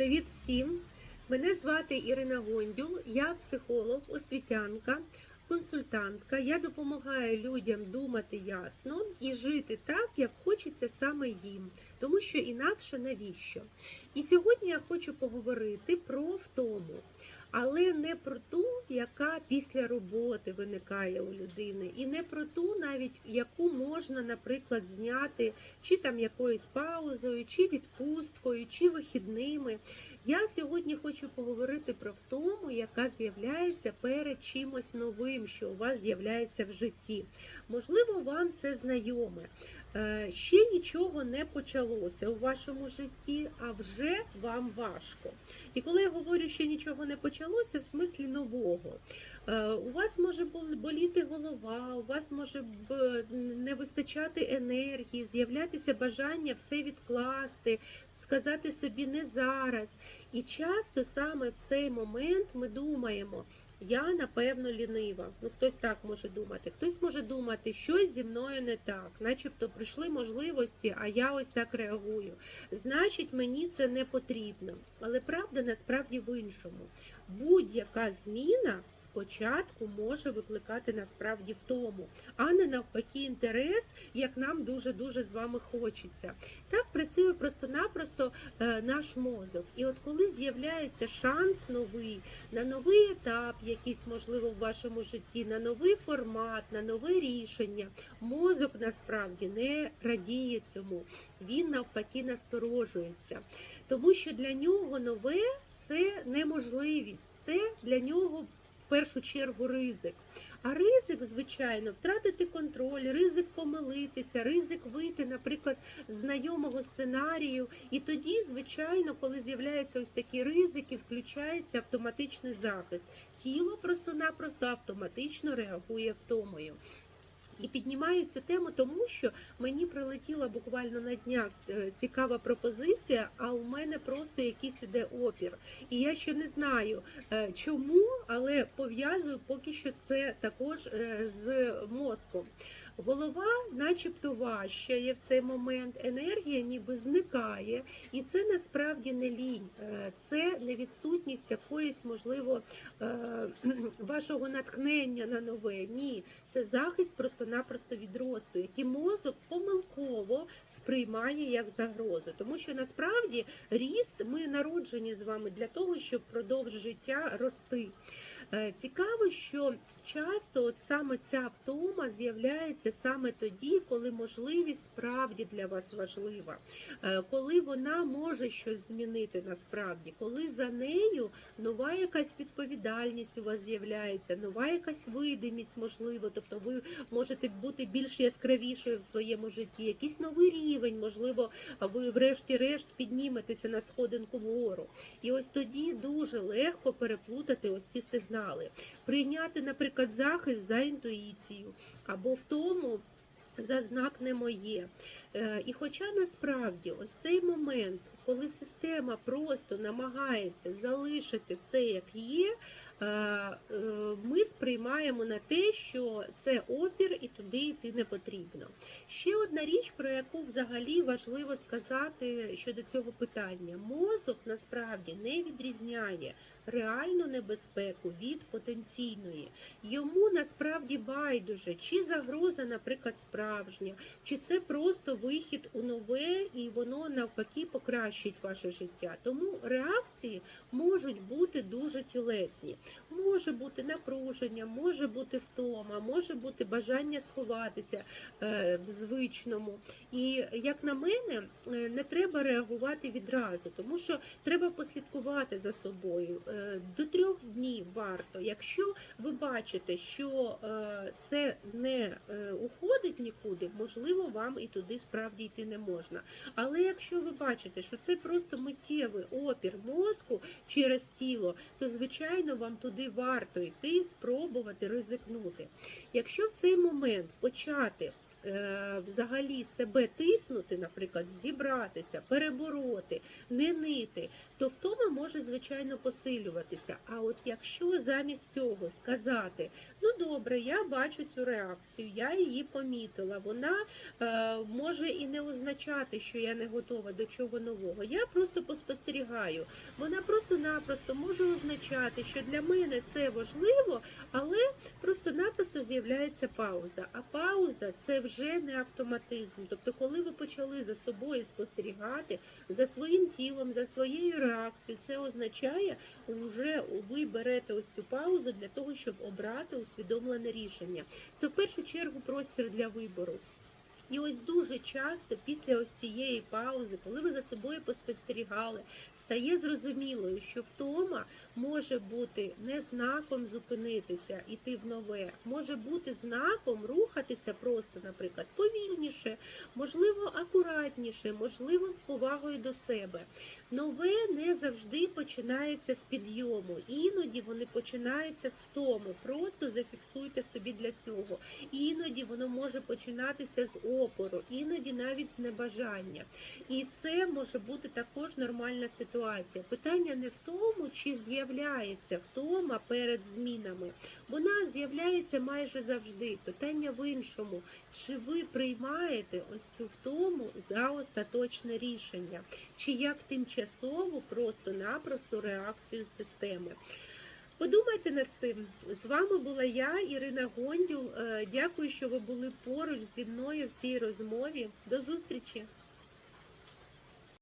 Привіт всім! Мене звати Ірина Гондюл, я психолог, освітянка, консультантка. Я допомагаю людям думати ясно і жити так, як хочеться саме їм, тому що інакше навіщо. І сьогодні я хочу поговорити про втому, але не про ту, яка після роботи виникає у людини, і не про ту, навіть яку можна, наприклад, зняти чи там якоюсь паузою, чи відпусткою, чи вихідними. Я сьогодні хочу поговорити про втому, яка з'являється перед чимось новим, що у вас з'являється в житті. Можливо, вам це знайоме. Е, Ще нічого не почалося у вашому житті, а вже вам важко. І коли я говорю, що нічого не почалося, в смислі нового. Е, У вас може бол- боліти голова, у вас може не вистачати енергії, з'являтися бажання все відкласти, сказати собі не зараз. І часто саме в цей момент ми думаємо. Я напевно лінива. Ну хтось так може думати. Хтось може думати, щось зі мною не так, начебто прийшли можливості, а я ось так реагую. Значить, мені це не потрібно. Але правда насправді в іншому. Будь-яка зміна спочатку може викликати насправді втому, а не навпаки інтерес, як нам дуже дуже з вами хочеться. Так працює просто-напросто е, наш мозок. І от коли з'являється шанс новий на новий етап, якийсь можливо в вашому житті, на новий формат, на нове рішення, мозок насправді не радіє цьому. Він навпаки насторожується, тому що для нього нове це неможливість, це для нього в першу чергу ризик. А ризик, звичайно, втратити контроль, ризик помилитися, ризик вийти, наприклад, з знайомого сценарію. І тоді, звичайно, коли з'являються ось такі ризики, включається автоматичний захист. Тіло просто-напросто автоматично реагує втомою. І піднімаю цю тему, тому що мені прилетіла буквально на днях е, цікава пропозиція, а у мене просто якийсь іде опір. І я ще не знаю е, чому, але пов'язую поки що це також е, з мозком. Голова, начебто, важчає в цей момент, енергія ніби зникає, і це насправді не лінь, е, це не відсутність якоїсь, можливо, е, вашого натхнення на нове. Ні, це захист просто-напросто від росту, який мозок помилково сприймає як загрозу. Тому що насправді ріст ми народжені з вами для того, щоб продовж життя рости. Е, Цікаво, що часто от саме ця втома з'являється саме тоді, коли можливість справді для вас важлива, Е, коли вона може щось змінити насправді, коли за нею нова якась відповідальність у вас з'являється, нова якась видимість, можливо, тобто ви можете бути більш яскравішою в своєму житті, якийсь новий рівень, можливо, ви врешті-решт підніметеся на сходинку вгору. І ось тоді дуже легко переплутати ось ці сигнали, прийняти, наприклад, захист за інтуїцію або в тому. За знак не моє. Е, І хоча насправді ось цей момент, коли система просто намагається залишити все як є, ми сприймаємо на те, що це опір і туди йти не потрібно. Ще одна річ, про яку взагалі важливо сказати щодо цього питання: мозок насправді не відрізняє реальну небезпеку від потенційної. Йому насправді байдуже, чи загроза, наприклад, справжня, чи це просто вихід у нове, і воно навпаки покращить ваше життя. Тому реакції можуть бути дуже тілесні. Може бути напруження, може бути втома, може бути бажання сховатися е, в звичному. І як на мене, е, не треба реагувати відразу, тому що треба послідкувати за собою. Е, До трьох днів варто. Якщо ви бачите, що це не уходить нікуди, можливо, вам і туди справді йти не можна. Але якщо ви бачите, що це просто миттєвий опір мозку через тіло, то звичайно вам туди варто йти, спробувати ризикнути. Якщо в цей момент почати взагалі себе тиснути, наприклад, зібратися, перебороти, не нити, то втома може звичайно посилюватися. А от якщо замість цього сказати, ну добре, я бачу цю реакцію, я її помітила, вона е, може і не означати, що я не готова до чого нового. Я просто поспостерігаю. Вона просто-напросто може означати, що для мене це важливо, але просто-напросто з'являється пауза. А пауза це вже не автоматизм. Тобто, коли ви почали за собою спостерігати, за своїм тілом, за своєю реакцією, це означає, вже ви берете ось цю паузу для того, щоб обрати усвідомлене рішення. Це в першу чергу простір для вибору. І ось дуже часто після ось цієї паузи, коли ви за собою поспостерігали, стає зрозумілою, що втома може бути не знаком зупинитися, іти в нове, може бути знаком рухатися просто, наприклад, повільніше, можливо, акуратніше, можливо, з повагою до себе. Нове не завжди починається з підйому, іноді вони починаються з втому. Просто зафіксуйте собі для цього. Іноді воно може починатися з опору, іноді навіть з небажання. І це може бути також нормальна ситуація. Питання не в тому, чи з'являється втома перед змінами. Вона з'являється майже завжди. Питання в іншому, чи ви приймаєте ось цю втому за остаточне рішення, чи як тимчасову просто-напросто реакцію системи. Подумайте над цим. З вами була я, Ірина Гондюл. Е, Дякую, що ви були поруч зі мною в цій розмові. До зустрічі!